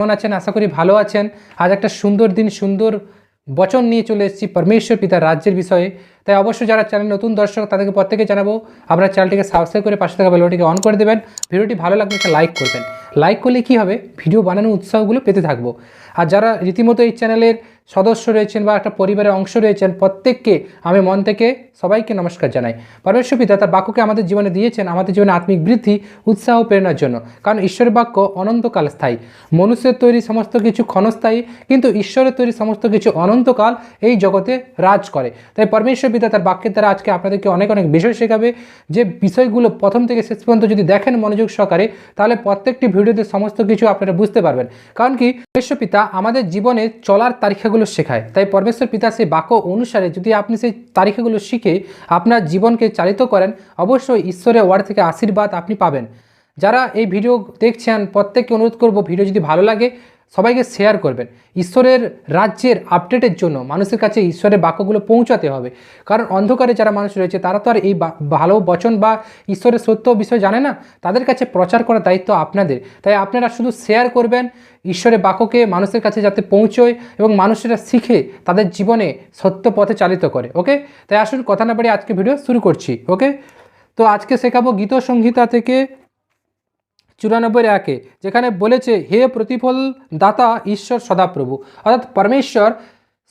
কেমন আছেন? আশা করি ভালো আছেন। আজ একটা সুন্দর দিন, সুন্দর বচন নিয়ে চলে এসেছি পরমেশ্বর পিতার রাজ্যের বিষয়ে। তাই অবশ্যই যারা চ্যানেল নতুন দর্শক, তাদেরকে প্রত্যেকে জানাব, আপনার চ্যানেলটিকে সাবস্ক্রাইব করে পাশে থাকা বেলটিকে অন করে দেবেন। ভিডিওটি ভালো লাগলে একটা লাইক করবেন। লাইক করলে কি হবে? ভিডিও বানানোর উৎসাহগুলো পেতে থাকব। আর যারা রীতিমতো এই চ্যানেলের সদস্য রয়েছেন বা একটা পরিবারের অংশ রয়েছেন, প্রত্যেককে আমি মন থেকে সবাইকে নমস্কার জানাই। পরমেশ্বর পিতা তার বাক্যকে আমাদের জীবনে দিয়েছেন, আমাদের জীবনে আত্মিক বৃদ্ধি, উৎসাহ প্রেরণার জন্য। কারণ ঈশ্বরের বাক্য অনন্তকাল স্থায়ী। মনুষ্যের তৈরি সমস্ত কিছু ক্ষণস্থায়ী, কিন্তু ঈশ্বরের তৈরি সমস্ত কিছু অনন্তকাল এই জগতে রাজ করে। তাই পরমেশ্বর পিতা তার বাক্যের দ্বারা আজকে আপনাদেরকে অনেক অনেক বিষয় শেখাবে, যে বিষয়গুলো প্রথম থেকে শেষ পর্যন্ত যদি দেখেন মনোযোগ সহকারে, তাহলে প্রত্যেকটি ভিডিওতে সমস্ত কিছু আপনারা বুঝতে পারবেন। কারণ কি, পরমেশ্বর পিতা আমাদের জীবনে চলার তারিখাগুলো শেখায়। তাই পরমেশ্বর পিতা সেই বাক্য অনুসারে যদি আপনি সেই তারিখগুলো শিখে আপনার জীবনকে চালিত করেন, অবশ্যই ঈশ্বরের ওয়ার্ড থেকে আশীর্বাদ আপনি পাবেন। যারা এই ভিডিও দেখছেন, প্রত্যেককে অনুরোধ করব, ভিডিও যদি ভালো লাগে সবাইকে শেয়ার করবেন। ঈশ্বরের রাজ্যের আপডেটের জন্য মানুষের কাছে ঈশ্বরের বাক্যগুলো পৌঁছাতে হবে। কারণ অন্ধকারে যারা মানুষ রয়েছে, তারা তো আর এই ভালো বচন বা ঈশ্বরের সত্য বিষয় জানে না। তাদের কাছে প্রচার করার দায়িত্ব আপনাদের। তাই আপনারা শুধু শেয়ার করবেন ঈশ্বরের বাক্যকে মানুষের কাছে যাতে পৌঁছয় এবং মানুষেরা শিখে তাদের জীবনে সত্য পথে চালিত করে। ওকে তাই আসুন কথা না বাড়িয়ে আজকে ভিডিও শুরু করছি। ওকে তো আজকে শেখাবো গীত সংহিতা থেকে চুরানব্বই একে, যেখানে বলেছে, হে প্রতিফল দাতা, ঈশ্বর সদাপ্রভু। অর্থাৎ, পরমেশ্বর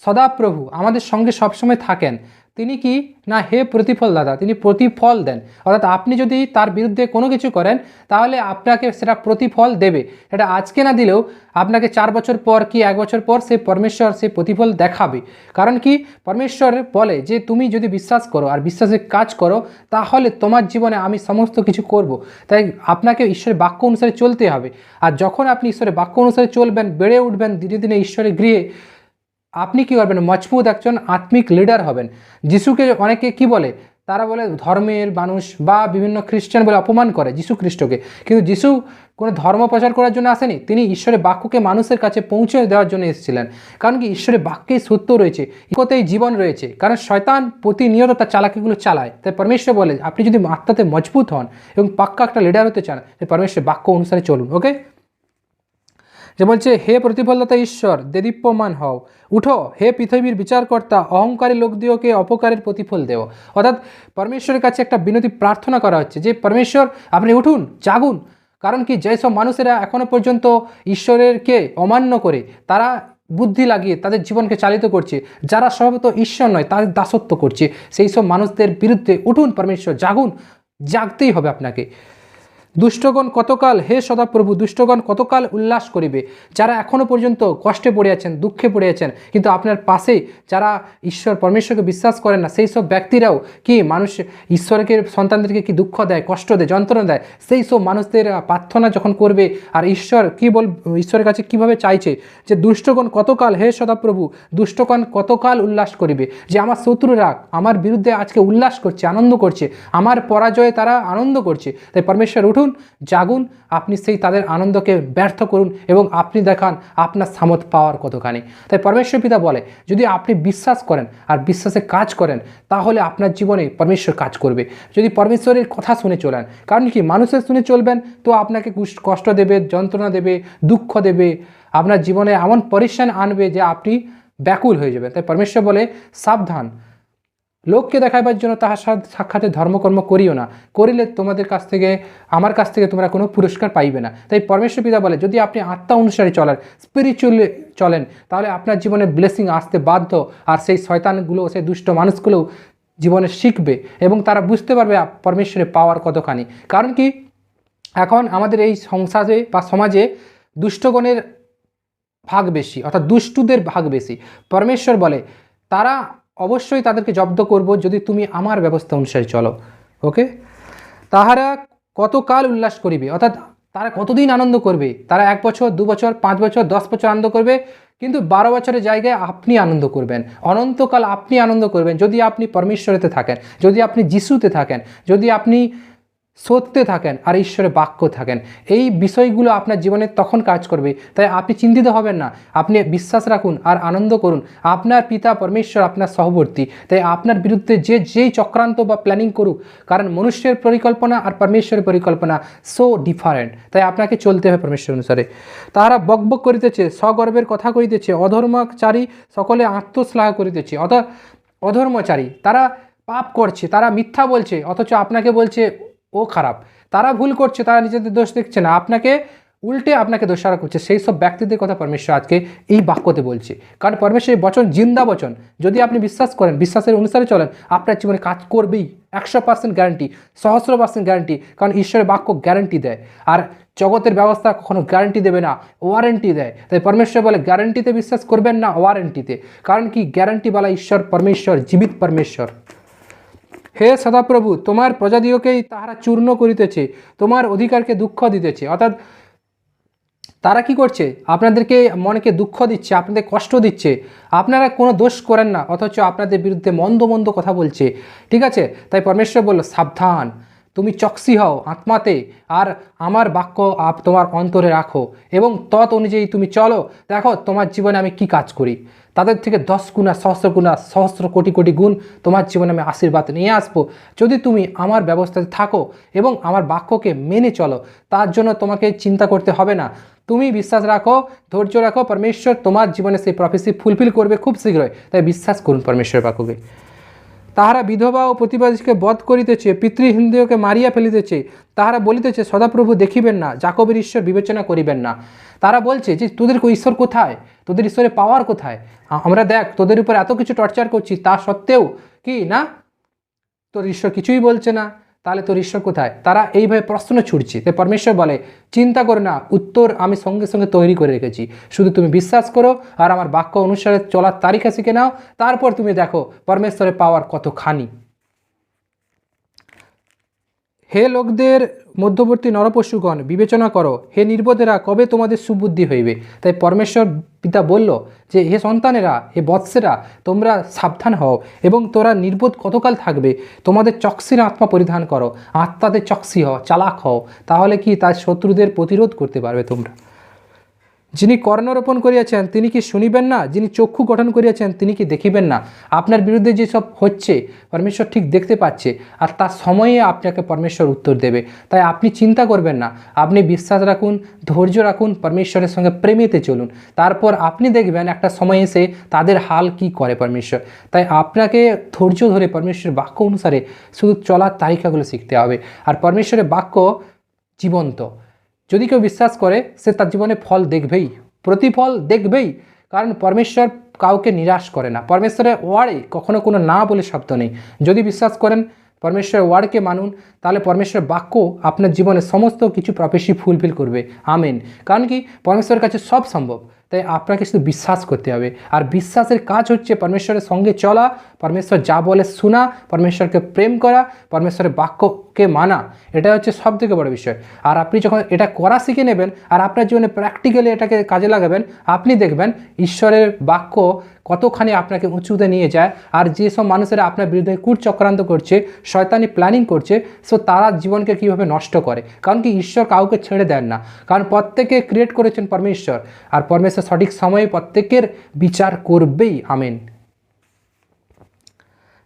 সদাপ্রভু, আমাদের সঙ্গে সবসময় থাকেন। তিনি কি? না, হে প্রতিফল দাতা তিনি প্রতিফল দেন। অর্থাৎ আপনি যদি তার বিরুদ্ধে কোনো কিছু করেন, তাহলে আপনাকে সেটা প্রতিফল দেবে। এটা আজকে না দিলেও আপনাকে চার বছর পর কি এক বছর পর সে পরমেশ্বর, সে প্রতিফল দেখাবে। কারণ কি? পরমেশ্বর বলে যে, তুমি যদি বিশ্বাস করো আর বিশ্বাসের কাজ করো, তাহলে তোমার জীবনে আমি সমস্ত কিছু করব। তাই আপনাকে ঈশ্বরের বাক্য অনুসারে চলতে হবে। আর যখন আপনি ঈশ্বরের বাক্য অনুসারে চলবেন, বেড়ে উঠবেন, ধীরে ধীরে ঈশ্বরের গৃহে আপনি কি করবেন? মজবুত একজন আত্মিক লিডার হবেন। যিশুকে অনেকে কি বলে? তারা বলে ধর্মের মানুষ বা বিভিন্ন খ্রিস্টান বলে অপমান করে যিশু খ্রিস্টকে। কিন্তু যিশু কোনো ধর্ম প্রচার করার জন্য আসেনি। তিনি ঈশ্বরের বাক্যকে মানুষের কাছে পৌঁছে দেওয়ার জন্য এসেছিলেন। কারণ কি? ঈশ্বরের বাক্যেই সত্য রয়েছে ইকোতেই জীবন রয়েছে। কারণ শয়তান প্রতিনিয়ত তার চালাকিগুলো চালায়। তাই পরমেশ্বর বলে, আপনি যদি আত্মাতে মজবুত হন এবং পাক্কা একটা লিডার হতে চান তাই পরমেশ্বর বাক্য অনুসারে চলুন ওকে যে বলছে, হে প্রতিফলতা ঈশ্বর, দেদীপ্যমান হও। উঠো, হে পৃথিবীর বিচারকর্তা, অহংকারী লোকদিওকে অপকারের প্রতিফল দেও। অর্থাৎ পরমেশ্বরের কাছে একটা বিনতি প্রার্থনা করা হচ্ছে যে, পরমেশ্বর, আপনি উঠুন, জাগুন। কারণ কি, যেসব মানুষেরা এখনও পর্যন্ত ঈশ্বরেরকে অমান্য করে, তারা বুদ্ধি লাগিয়ে তাদের জীবনকে চালিত করছে, যারা স্বভাবত ঈশ্বর নয়, তাদের দাসত্ব করছে, সেই সব মানুষদের বিরুদ্ধে উঠুন, পরমেশ্বর, জাগুন। জাগতেই হবে আপনাকে। দুষ্টগণ কতকাল, হে সদাপ্রভু, দুষ্টগণ কতকাল উল্লাস করিবে? যারা এখনও পর্যন্ত কষ্টে পড়ে আছেন, দুঃখে পড়ে আছেন, কিন্তু আপনার পাশে যারা ঈশ্বর পরমেশ্বরকে বিশ্বাস করেন না, সেই সব ব্যক্তিরাও কি মানুষ ঈশ্বরকে, সন্তানদেরকে কি দুঃখ দেয়, কষ্ট দেয়, যন্ত্রণা দেয়? সেই সব মানুষদের প্রার্থনা যখন করবে, আর ঈশ্বর কি বল, ঈশ্বরের কাছে কীভাবে চাইছে যে দুষ্টগণ কতকাল, হে সদাপ্রভু, দুষ্টগণ কতকাল উল্লাস করিবে? যে আমার শত্রুরা আমার বিরুদ্ধে আজকে উল্লাস করছে, আনন্দ করছে, আমার পরাজয়ে তারা আনন্দ করছে, তাই পরমেশ্বর উঠুন, জাগুন, আপনি সেই তাদের আনন্দকে ব্যর্থ করুন এবং আপনি দেখান আপনার সামর্থ্য পাওয়ার কতখানি। তাই পরমেশ্বর পিতা বলে, যদি আপনি বিশ্বাস করেন আর বিশ্বাসে কাজ করেন, তাহলে আপনার জীবনে পরমেশ্বর কাজ করবে। যদি পরমেশ্বরের কথা শুনে চলেন, কারণ কি মানুষের শুনে চলবেন, তো আপনাকে কষ্ট দেবে, যন্ত্রণা দেবে, দুঃখ দেবে, আপনার জীবনে এমন পরিশ্রান আনবে যে আপনি ব্যাকুল হয়ে যাবেন। তাই পরমেশ্বর বলে, সাবধান লোককে দেখাইবার জন্য তাহার সাক্ষাতে ধর্মকর্ম করিও না। করিলে তোমাদের কাছ থেকে, আমার কাছ থেকে তোমরা কোনো পুরস্কার পাইবে না। তাই পরমেশ্বর পিতা বলে, যদি আপনি আত্মা অনুসারে চলেন স্পিরিচুয়ালি চলেন, তাহলে আপনার জীবনে ব্লেসিং আসতে বাধ্য, আর সেই শয়তানগুলো, সেই দুষ্ট মানুষগুলোও জীবনে শিখবে এবং তারা বুঝতে পারবে পরমেশ্বরের পাওয়ার কতখানি। কারণ কি, এখন আমাদের এই সংসারে বা সমাজে দুষ্টগণের ভাগ বেশি, অর্থাৎ দুষ্টুদের ভাগ বেশি। পরমেশ্বর বলে, তারা অবশ্যই তাদেরকে জব্দ করব যদি তুমি আমার ব্যবস্থা অনুসারে চলো ওকে তাহারা কতকাল উল্লাস করিবে? অর্থাৎ তারা কতদিন আনন্দ করবে? তারা এক বছর, দু বছর, পাঁচ বছর, দশ বছর আনন্দ করবে, কিন্তু বারো বছরের জায়গায় আপনি আনন্দ করবেন। অনন্তকাল আপনি আনন্দ করবেন। যদি আপনি পরমেশ্বরেতে থাকেন, যদি আপনি যিশুতে থাকেন, যদি আপনি সত্যে থাকেন আর ঈশ্বরের বাক্য থাকেন। এই বিষয়গুলো আপনার জীবনে তখন কাজ করবে। তাই আপনি চিন্তিত হবেন না। আপনি বিশ্বাস রাখুন আর আনন্দ করুন। আপনার পিতা পরমেশ্বর আপনার সহবর্তী। তাই আপনার বিরুদ্ধে যে যেই চক্রান্ত বা প্ল্যানিং করুক, কারণ মনুষ্যের পরিকল্পনা আর পরমেশ্বরের পরিকল্পনা সো ডিফারেন্ট তাই আপনাকে চলতে হবে পরমেশ্বর অনুসারে। তাহারা বকবক করিতেছে, স্বগর্বের কথা করিতেছে অধর্মচারী সকলে আত্মশ্লাঘ করিতেছে অথ অধর্মচারী। তারা পাপ করছে, তারা মিথ্যা বলছে, অথচ আপনাকে বলছে ও খারাপ। তারা ভুল করছে, তারা নিজেদের দোষ দেখছে না। আপনাকে উল্টে আপনাকে দোষারোপ করছে। সেই সব ব্যক্তিদের কথা পরমেশ্বর আজকে এই বাক্যতে বলছে। কারণ পরমেশ্বর এই বচন জিন্দা বচন। যদি আপনি বিশ্বাস করেন, বিশ্বাসের অনুসারে চলেন, আপনার জীবনে কাজ করবেই। একশো পার্সেন্ট গ্যারান্টি সহস্র পার্সেন্ট গ্যারান্টি কারণ ঈশ্বরের বাক্য গ্যারান্টি দেয়। আর জগতের ব্যবস্থা কখনো গ্যারান্টি দেবে না ওয়ারেন্টি দেয়। তাই পরমেশ্বর বলে গ্যারান্টিতে বিশ্বাস করবেন না ওয়ারেন্টিতে কারণ কি? গ্যারান্টি বলা ঈশ্বর, পরমেশ্বর, জীবিত পরমেশ্বর। হে সদাপ্রভু, তোমার প্রজাদিওকেই তাহারা চূর্ণ করিতেছে, তোমার অধিকারকে দুঃখ দিতেছে। অর্থাৎ তারা কি করছে? আপনাদেরকে মনকে দুঃখ দিচ্ছে, আপনাদের কষ্ট দিচ্ছে। আপনারা কোনো দোষ করেন না, অথচ আপনাদের বিরুদ্ধে মন্দ মন্দ কথা বলছে। ঠিক আছে? তাই পরমেশ্বর বলল, সাবধান। তুমি চক্সি হও আত্মাতে, আর আমার বাক্য আপ তোমার অন্তরে রাখো, এবং তৎ অনুযায়ী তুমি চলো, দেখো তোমার জীবনে আমি কি কাজ করি। তাদের থেকে দশ গুণা সহস্র গুণা সহস্র কোটি কোটি গুণ তোমার জীবনে আমি আশীর্বাদ নিয়ে আসব। যদি তুমি আমার ব্যবস্থাতে থাকো এবং আমার বাক্যকে মেনে চলো, তার জন্য তোমাকে চিন্তা করতে হবে না। তুমি বিশ্বাস রাখো, ধৈর্য রাখো, পরমেশ্বর তোমার জীবনে সেই প্রফেসি ফুলফিল করবে খুব শীঘ্রই। তাই বিশ্বাস করুন পরমেশ্বরের বাক্যকে। তাহারা বিধবা ও প্রতিবাদীকে বধ করিতেছে পিতৃহিন্দুকে মারিয়া ফেলিতেছে, তাহারা বলিতেছে, সদাপ্রভু দেখিবেন না, জাকবের ঈশ্বর বিবেচনা করিবেন না। তারা বলছে যে, তোদের ঈশ্বর কোথায়? তোদের ঈশ্বরের পাওয়ার কোথায়? আমরা দেখ, তোদের উপর এত কিছু টর্চার করছি, তা সত্ত্বেও কি না? তোর ঈশ্বর কিছুই বলছে না। তাহলে তোর ঈশ্বর কোথায়? তারা এইভাবে প্রশ্ন ছুটছে তাই পরমেশ্বর বলে, চিন্তা করো না, উত্তর আমি সঙ্গে সঙ্গে তৈরি করে রেখেছি। শুধু তুমি বিশ্বাস করো আর আমার বাক্য অনুসারে চলার তারিখা শিখে নাও তারপর তুমি দেখো, পরমেশ্বরের পাওয়ার কতখানি। হে লোকদের মধ্যবর্তী নরপশুগণ, বিবেচনা করো। হে নির্বোধেরা, কবে তোমাদের সুবুদ্ধি হইবে? তাই পরমেশ্বর পিতা বলল যে, হে সন্তানেরা, হে বৎসেরা, তোমরা সাবধান হও এবং তোরা নির্বোধ কতকাল থাকবে? তোমাদের চক্সির আত্মা পরিধান করো। আত্মাদের চক্সি হও, চালাক হও। তাহলে কি তার শত্রুদের প্রতিরোধ করতে পারবে তোমরা? যিনি কর্ণরোপণ করিয়াছেন, তিনি কি শুনিবেন না? যিনি চক্ষু গঠন করিয়াছেন, তিনি কি দেখিবেন না? আপনার বিরুদ্ধে যেসব হচ্ছে, পরমেশ্বর ঠিক দেখতে পাচ্ছে, আর তার সময়ে আপনাকে পরমেশ্বর উত্তর দেবে। তাই আপনি চিন্তা করবেন না। আপনি বিশ্বাস রাখুন, ধৈর্য রাখুন, পরমেশ্বরের সঙ্গে প্রেমেতে চলুন। তারপর আপনি দেখবেন একটা সময় এসে তাদের হাল কি করে পরমেশ্বর। তাই আপনাকে ধৈর্য ধরে পরমেশ্বরের বাক্য অনুসারে শুধু চলার তালিকাগুলো শিখতে হবে। আর পরমেশ্বরের বাক্য জীবন্ত। যদি কেউ বিশ্বাস করে, সে তার জীবনে ফল দেখবেই, প্রতিফল দেখবেই, কারণ পরমেশ্বর কাউকে নিরাশ করে না। পরমেশ্বরের ওয়ার্ডে কখনো কোনো না বলে শব্দ নেই। যদি বিশ্বাস করেন পরমেশ্বরের ওয়ার্ডকে মানুন, তাহলে পরমেশ্বরের বাক্য আপনার জীবনে সমস্ত কিছু প্রফেসি ফুলফিল করবে। আমেন। কারণ কি? পরমেশ্বরের কাছে সব সম্ভব। তাই আপনাকে শুধু বিশ্বাস করতে হবে। আর বিশ্বাসের কাজ হচ্ছে পরমেশ্বরের সঙ্গে চলা, পরমেশ্বর যা বলে শোনা, পরমেশ্বরকে প্রেম করা, পরমেশ্বরের বাক্যকে মানা। এটা হচ্ছে সব থেকে বড় বিষয়। আর আপনি যখন এটা করা শিখে নেবেন, আর আপনার জীবনে প্র্যাকটিক্যালি এটাকে কাজে লাগাবেন, আপনি দেখবেন ঈশ্বরের বাক্য কতখানি আপনাকে উঁচুতে নিয়ে যায়। আর যেসব মানুষেরা আপনার বিরুদ্ধে কূট চক্রান্ত করছে, শয়তানি প্ল্যানিং করছে সো তারা জীবনকে কীভাবে নষ্ট করে? কারণ কি ঈশ্বর কাউকে ছেড়ে দেন না। কারণ প্রত্যেকে ক্রিয়েট করেছেন পরমেশ্বর। আর পরমেশ্বর সঠিক সময়ে প্রত্যেকের বিচার করবেই, আমেন।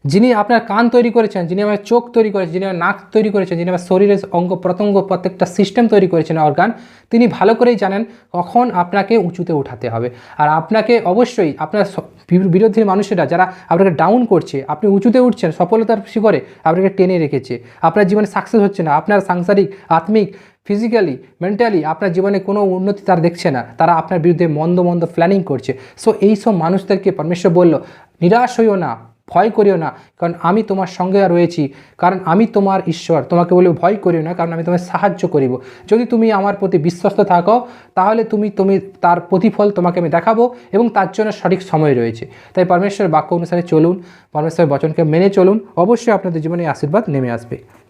যিনি আপনার কান তৈরি করেছেন, যিনি আমার চোখ তৈরি করেছেন, যিনি আমার নাক তৈরি করেছেন, যিনি আমার শরীরের অঙ্গ প্রত্যঙ্গ প্রত্যেকটা সিস্টেম তৈরি করেছেন অর্গান তিনি ভালো করেই জানেন কখন আপনাকে উঁচুতে উঠাতে হবে। আর আপনাকে অবশ্যই আপনার স- বিরোধী মানুষেরা যারা আপনাকে ডাউন করছে, আপনি উঁচুতে উঠছেন, সফলতার শিখরে আপনাকে টেনে রেখেছে। আপনার জীবনে সাকসেস হচ্ছে না, আপনার সাংসারিক, আত্মিক ফিজিক্যালি মেন্টালি আপনার জীবনে কোনো উন্নতি তারা দেখছে না। তারা আপনার বিরুদ্ধে মন্দ মন্দ প্ল্যানিং করছে। সো এই সব মানুষদেরকে পরমেশ্বর বলল, নিরাশ হইও না, ভয় করিও না, কারণ আমি তোমার সঙ্গে রয়েছি। কারণ আমি তোমার ঈশ্বর। তোমাকে বলব ভয় করিও না, কারণ আমি তোমায় সাহায্য করিব। যদি তুমি আমার প্রতি বিশ্বস্ত থাকো, তাহলে তুমি তুমি, তার প্রতিফল তোমাকে আমি দেখাবো এবং তার জন্য সঠিক সময় রয়েছে। তাই পরমেশ্বরের বাক্য অনুসারে চলুন, পরমেশ্বরের বচনকে মেনে চলুন। অবশ্যই আপনাদের জীবনে আশীর্বাদ নেমে আসবে।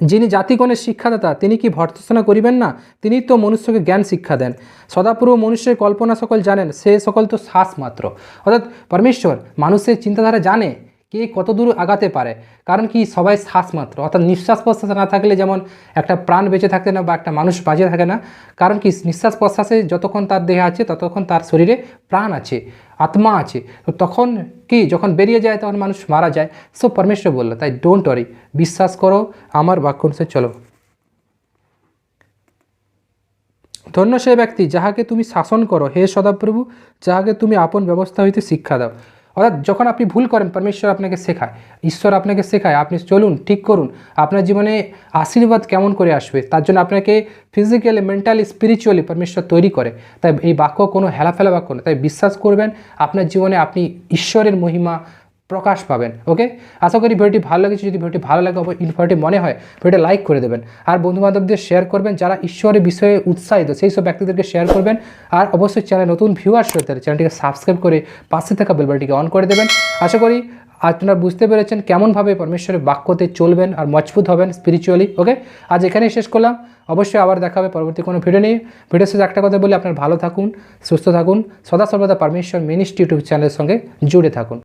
যিনি জাতিগণের শিক্ষাদাতা, তিনি কি ভর্তসনা করিবেন না? তিনি তো মনুষ্যকে জ্ঞান শিক্ষা দেন। সদাপূর্ব মনুষ্যের কল্পনা সকল জানেন, সে সকল তো শ্বাস মাত্র। অর্থাৎ, পরমেশ্বর মানুষের চিন্তাধারা জানে কে কত দূর আগাতে পারে? কারণ কি সবাই শ্বাস মাত্র অর্থাৎ নিঃশ্বাস প্রশ্বাস না থাকলে যেমন একটা প্রাণ বেঁচে থাকতে না বা একটা মানুষ বাঁচে থাকে না, কারণ কি নিঃশ্বাস প্রশ্বাসে যতক্ষণ তার দেহে আছে, ততক্ষণ তার শরীরে প্রাণ আছে, আত্মা আছে। তো তখন কি যখন বেরিয়ে যায় তখন মানুষ মারা যায়। সো পরমেশ্বর বলল, তাই ডোন্ট ওয়ারি বিশ্বাস করো, আমার বাক্য অনুসারে চলো। ধন্য সে ব্যক্তি যাহাকে তুমি শাসন করো, হে সদাপ্রভু, যাহাকে তুমি আপন ব্যবস্থা হইতে শিক্ষা দাও। অর্থাৎ যখন আপনি ভুল করেন, পরমেশ্বর আপনাকে শেখায়, ঈশ্বর আপনাকে শেখায়, আপনি চলুন, ঠিক করুন, আপনার জীবনে আশীর্বাদ কেমন করে আসবে, তার জন্য আপনাকে ফিজিক্যালি মেন্টালি স্পিরিচুয়ালি পরমেশ্বর তৈরি করে। তাই এই বাক্য কোনো হেলাফেলা বাক্য না, তাই বিশ্বাস করবেন, আপনার জীবনে আপনি ঈশ্বরের মহিমা প্রকাশ পাবেন ওকে আশা করি ভিডিওটি ভালো লেগেছে। যদি ভিডিওটি ভালো লাগে, অবশ্যই ভিডিওটি মনে হয়, ভিডিওটি লাইক করে দেবেন। আর বন্ধুবান্ধবদের শেয়ার করবেন, যারা ঈশ্বরের বিষয়ে উৎসাহিত, সেই সব ব্যক্তিদেরকে শেয়ার করবেন। আর অবশ্যই চ্যানেল নতুন ভিউয়ার্স হতে চ্যানেলটিকে সাবস্ক্রাইব করে পাশে থাকা বেলবাটিকে অন করে দেবেন। আশা করি আপনারা বুঝতে পেরেছেন কেমনভাবে পরমেশ্বরের বাক্যতে চলবেন আর মজবুত হবেন স্পিরিচুয়ালি ওকে আজ এখানেই শেষ করলাম। অবশ্যই আবার দেখা হবে পরবর্তী কোনো ভিডিও নিয়ে। ভিডিও শেষে একটা কথা বলি, আপনার ভালো থাকুন, সুস্থ থাকুন। সদা সর্বদা পরমেশ্বর মিনিস্ট্রি ইউটিউব চ্যানেলের সঙ্গে জুড়ে থাকুন।